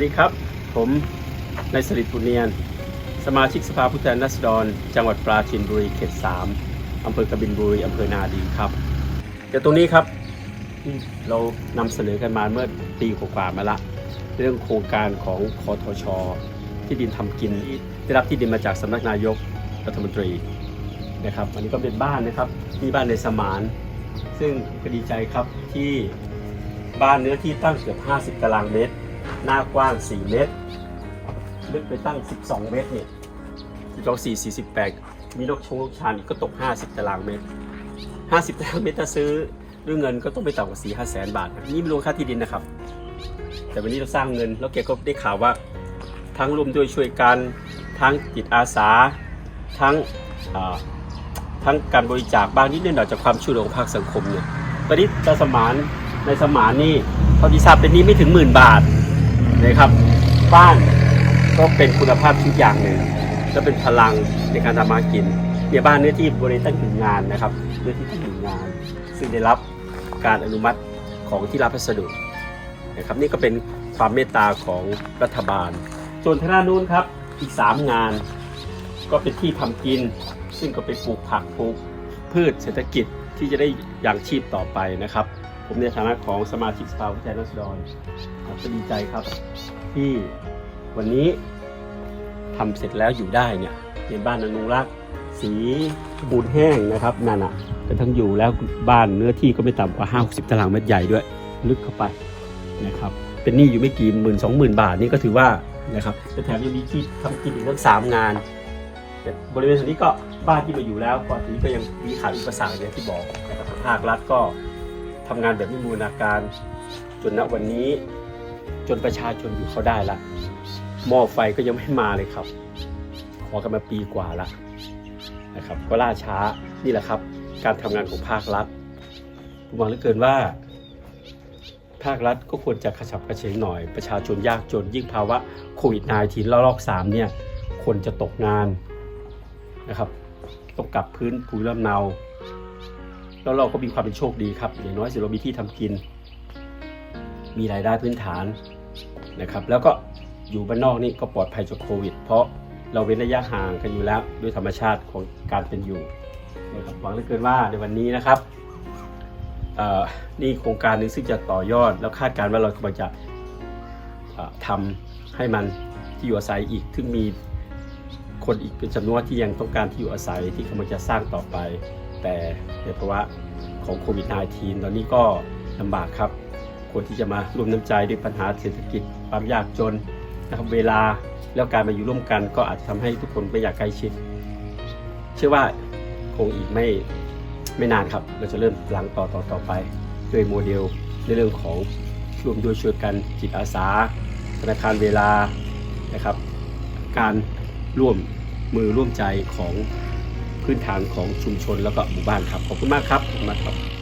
วัสดีครับ ผมนายสริตบุญเนียน สมาชิกสภาผู้แทนราษฎร จังหวัดปราจีนบุรีเขต 3 อำเภอกบินบุรี อำเภอนาดีครับเดี๋ยวตรงนี้ครับที่เรานำเสนอกันมาเมื่อปีกว่ามาละ เรื่องโครงการของคอทช ที่ดินทำกินที่ได้รับที่ดินมาจากสำนักนายกรัฐมนตรีนะครับอันนี้ก็เป็นบ้านนะครับนี่บ้านในสมาน ซึ่งก็ดีใจครับที่บ้านเนื้อที่ตั้งเกือบ 50 ตารางเมตร หน้ากว้าง 4 เมตร ลึกไปตั้ง 12 เมตรเนี่ย12 4 48 มีนกชงลูกชานอีกก็ตก 50 ตารางเมตร 50 ตารางเมตรถ้าซื้อด้วยเงินก็ต้องไปต่ำกว่า4 5แสนบาทนะนี่ไม่รวมค่าที่ดินนะครับ แต่วันนี้เราสร้างเงิน แล้วแกก็ได้ข่าวว่า ทั้งร่วมด้วยช่วยกัน ทั้งจิตอาสา ทั้งอ่าทั้งการบริจาคบ้างนิดหน่อยจากความช่วยเหลือของภาคสังคมเนี่ยตอนนี้ตาสมานในสมานนี่เท่าที่ทราบเป็นหนี้ไม่ถึงหมื่นบาท นะครับบ้านก็เป็นคุณภาพชีวิตอย่างหนึ่งและเป็นพลังในการทำมากินเนี่ยบ้านเนื้อที่บริเวณตั้งหนึ่งงานนะครับเนื้อที่ตั้งหนึ่งงาน ซึ่งได้รับการอนุมัติของที่รับพัสดุนะครับนี่ก็เป็นความเมตตาของรัฐบาล ส่วนทางด้านนู้นครับอีก 3 งาน ก็เป็นที่ทำกิน ซึ่งก็ไปปลูกผักปลูกพืชเศรษฐกิจที่จะได้อย่างชีพต่อไปนะครับ ผมในฐานะของสมาชิกสภาผู้แทนราษฎรครับก็ดีใจครับ ที่วันนี้ทำเสร็จแล้วอยู่ได้เนี่ยเป็นบ้านอนุรักษ์สีบูนแห้งนะครับนั่นอะเป็นทั้งอยู่แล้วบ้านเนื้อที่ก็ไม่ต่ำกว่า5 60ตารางเมตรใหญ่ด้วย ลึกเข้าไปนะครับเป็นหนี้อยู่ไม่กี่หมื่นสองหมื่นบาทนี่ก็ถือว่านะครับแต่แถมยังมีที่ทำกินอีกทั้งสามงานแต่บริเวณส่วนนี้ก็บ้านที่มาอยู่แล้วก่อนทีนี้ก็ยังมีขาดอุปสรรคอย่างที่บอกนะครับภาครัฐก็ ทำงานแบบไม่มูลนาการจนณวันนี้จนประชาชนอยู่เขาได้ละหม้อไฟก็ยังไม่มาเลยครับ ขอกันมาปีกว่าละนะครับ ก็ล่าช้านี่แหละครับ การทำงานของภาครัฐผมหวังเหลือเกินว่า ภาครัฐก็ควรจะกระฉับกระเฉงหน่อย ประชาชนยากจนยิ่งภาวะโควิด -19 ระลอก3เนี่ยคนจะตกงานนะครับ ต้องกลับพื้นภูมิลำเนา แล้วเราก็มีความเป็นโชคดีครับ อย่างน้อยสิเรามีที่ทำกิน มีรายได้พื้นฐานนะครับ แล้วก็อยู่บ้านนอกนี่ก็ปลอดภัยจากโควิด เพราะเราเว้นระยะห่างกันอยู่แล้วด้วยธรรมชาติของการเป็นอยู่นะครับหวังเหลือเกินว่าในวันนี้นะครับนี่โครงการหนึงซึ่งจะต่อยอด แล้วคาดการณ์ว่าเรากำลังจะเอ่อทำให้มันที่อยู่อาศัยอีกซึ่งมีคนอีกเป็นจำนวนที่ยังต้องการที่อยู่อาศัยที่กำลังจะสร้างต่อไป แต่ในภาวะของโควิด -19 ตอนนี้ก็ลำบากครับคนที่จะมาร่วมน้ำใจด้วยปัญหาเศรษฐกิจความยากจนนะครับเวลาแล้วการมาอยู่ร่วมกัน ก็อาจจะทำให้ทุกคนไม่อยากใกล้ชิด เชื่อว่าคงอีกไม่ไม่นานครับ เราจะเริ่มหลังต่อต่อต่อไปด้วยโมเดลในเรื่องของรวมด้วยช่วยกันจิตอาสาธนาคารเวลานะครับ การร่วมมือร่วมใจของ พื้นฐานของชุมชนแล้วก็หมู่บ้านครับขอบคุณมากครับขอบคุณมากครับ